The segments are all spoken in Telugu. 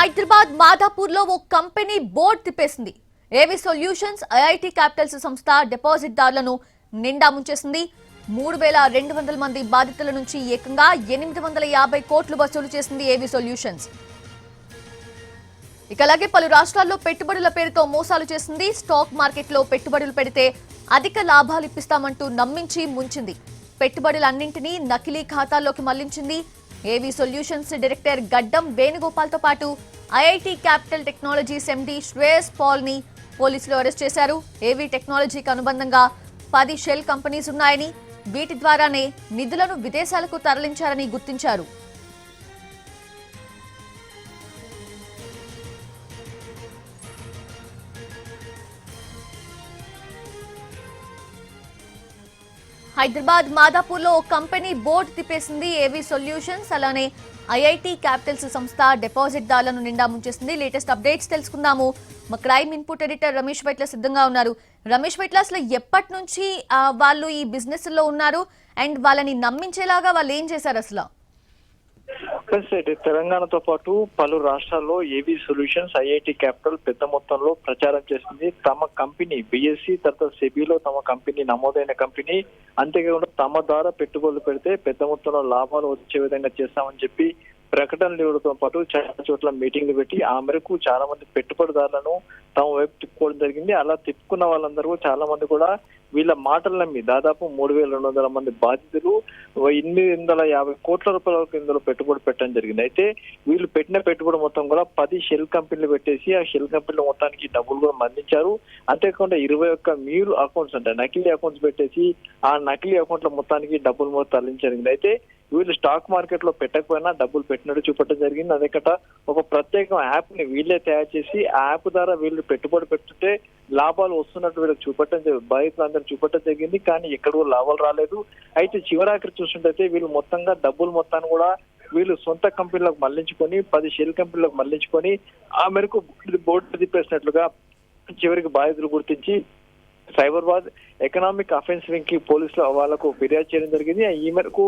హైదరాబాద్ మాదాపూర్లో ఓ కంపెనీ బోర్డు తిప్పేసింది. ఏవి సొల్యూషన్స్? ఐఐటి క్యాపిటల్స్ సంస్థ డిపాజిట్ దారులను నిండా ముంచేసింది. మూడు వేల రెండు వందల మంది బాధితుల నుంచి ఏకంగా ఎనిమిది వందల యాభై కోట్లు వసూలు చేసింది ఏవి సొల్యూషన్స్? ఇక అలాగే పలు రాష్ట్రాల్లో పెట్టుబడుల పేరుతో మోసాలు చేసింది. స్టాక్ మార్కెట్లో పెట్టుబడులు పెడితే అధిక లాభాలు ఇప్పిస్తామంటూ నమ్మించి ముంచింది. పెట్టుబడులన్నింటినీ నకిలీ ఖాతాల్లోకి మళ్ళించింది. ఏవి సొల్యూషన్స్? డైరెక్టర్ గడ్డం వేణుగోపాల్తో పాటు IIT capital technologies MD Shreyas పాల్ని పోలీసులు అరెస్ట్ చేశారు. ఏవీ టెక్నాలజీకి అనుబంధంగా పది షెల్ కంపెనీస్ ఉన్నాయని వీటి ద్వారానే నిధులను విదేశాలకు తరలించారని గుర్తించారు. హైదరాబాద్ మాదాపూర్లో ఓ కంపెనీ బోర్డు తిప్పేసింది ఏవీ సొల్యూషన్స్. అలానే ఐఐటి క్యాపిటల్స్ సంస్థ డిపాజిట్ దారులను నిండా ముంచేసింది. లేటెస్ట్ అప్డేట్స్ తెలుసుకుందాము. మా crime input editor Ramesh Vaitla సిద్ధంగా ఉన్నారు. రమేష్ వైట్ల అసలు ఎప్పటి నుంచి వాళ్ళు ఈ బిజినెస్లో ఉన్నారు? అండ్ వాళ్ళని నమ్మించేలాగా వాళ్ళు ఏం చేశారు అసలు? ప్లస్ తెలంగాణతో పాటు పలు రాష్ట్రాల్లో ఏవి సొల్యూషన్స్ ఐఐటి క్యాపిటల్ పెద్ద మొత్తంలో ప్రచారం చేసింది. తమ కంపెనీ బిఎస్సి తర్వాత సెబీలో తమ కంపెనీ నమోదైన కంపెనీ. అంతేకాకుండా తమ ద్వారా పెట్టుబడులు పెడితే పెద్ద మొత్తంలో లాభాలు వచ్చే విధంగా చేస్తామని చెప్పి ప్రకటనలు ఇవ్వడంతో పాటు చాలా చోట్ల మీటింగ్లు పెట్టి ఆ మేరకు చాలా మంది పెట్టుబడిదారులను తమ వైపు తిప్పుకోవడం జరిగింది. అలా తిప్పుకున్న వాళ్ళందరూ చాలా మంది కూడా వీళ్ళ మాటలు నమ్మి దాదాపు మూడు వేల రెండు వందల మంది బాధితులు ఎనిమిది వందల యాభై కోట్ల రూపాయల వరకు ఇందులో పెట్టుబడి పెట్టడం జరిగింది. అయితే వీళ్ళు పెట్టిన పెట్టుబడి మొత్తం కూడా పది షెల్ కంపెనీలు పెట్టేసి ఆ షెల్ కంపెనీల మొత్తానికి డబ్బులు కూడా మళ్ళించారు అంతేకాకుండా ఇరవై ఒక్క మీరు అకౌంట్స్ అంటే నకిలీ అకౌంట్స్ పెట్టేసి ఆ నకిలీ అకౌంట్ల మొత్తానికి డబ్బులు మొత్తం తరలించడం జరిగింది. అయితే వీళ్ళు స్టాక్ మార్కెట్లో పెట్టకపోయినా డబ్బులు పెట్టినట్టు చూపట్టడం జరిగింది. అదే కట ఒక ప్రత్యేక యాప్ని వీళ్ళే తయారు చేసి ఆ యాప్ ద్వారా వీళ్ళు పెట్టుబడి పెట్టితే లాభాలు వస్తున్నట్టు వీళ్ళకి చూపటం జరిగింది బాధితులందరూ చూపటం జరిగింది. కానీ ఎక్కడ కూడా లాభాలు రాలేదు. అయితే చివరాఖరి చూస్తుంటే వీళ్ళు మొత్తంగా డబ్బులు మొత్తాన్ని కూడా వీళ్ళు సొంత కంపెనీలకు మళ్ళించుకొని పది షెల్ కంపెనీలకు మళ్ళించుకొని ఆ మేరకు బోర్డు తిప్పేసినట్లుగా చివరికి బాధితులు గుర్తించి సైబరాబాద్ ఎకనామిక్ అఫెన్స్ వింగ్కి పోలీసులు వాళ్ళకు ఫిర్యాదు చేయడం జరిగింది. ఈ మేరకు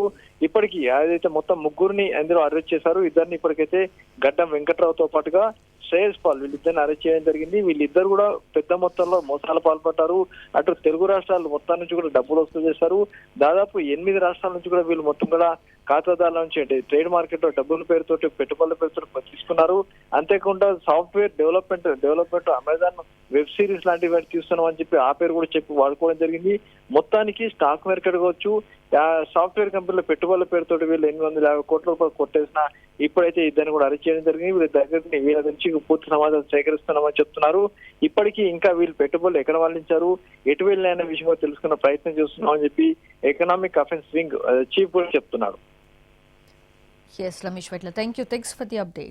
ఇప్పటికి ఏదైతే మొత్తం ముగ్గురిని అందులో అరెస్ట్ చేశారు ఇద్దరిని ఇప్పటికైతే గడ్డం వెంకట్రావుతో పాటుగా శ్రేయస్ పాల్ వీళ్ళిద్దరిని అరెస్ట్ చేయడం జరిగింది. వీళ్ళిద్దరు కూడా పెద్ద మొత్తంలో మోసాలు పాల్పడ్డారు. అటు తెలుగు రాష్ట్రాలు మొత్తం నుంచి కూడా డబ్బులు వసూలు చేశారు. దాదాపు ఎనిమిది రాష్ట్రాల నుంచి కూడా వీళ్ళు మొత్తం కూడా ఖాతాదారుల నుంచి అంటే ట్రేడ్ మార్కెట్లో డబ్బుల పేరుతోటి పెట్టుబడుల పేరుతో తీసుకున్నారు. అంతేకాకుండా software development development Amazon web series లాంటివి వాటి తీస్తున్నాం అని చెప్పి ఆ పేరు కూడా చెప్పి వాడుకోవడం జరిగింది. మొత్తానికి స్టాక్ మార్కెట్ కావచ్చు సాఫ్ట్వేర్ కంపెనీల పెట్టుబడుల పేరుతో వీళ్ళు ఎనిమిది వందల యాభై కోట్ల రూపాయలు కొట్టేసిన ఇప్పుడైతే ఇద్దరిని కూడా అరెస్ట్ చేయడం జరిగింది. వీళ్ళ దగ్గర వీళ్ళ నుంచి పూర్తి సమాచారం సేకరిస్తున్నామని చెప్తున్నారు. ఇప్పటికీ ఇంకా వీళ్ళు పెట్టుబడులు ఎక్కడ వాళ్ళించారు ఎటు వెళ్ళిన విషయంలో తెలుసుకున్న ప్రయత్నం చేస్తున్నామని చెప్పి ఎకనామిక్ అఫెన్స్ వింగ్ చీఫ్ కూడా చెప్తున్నారు. Yes, Lameshwar, thank you. Thanks for the update.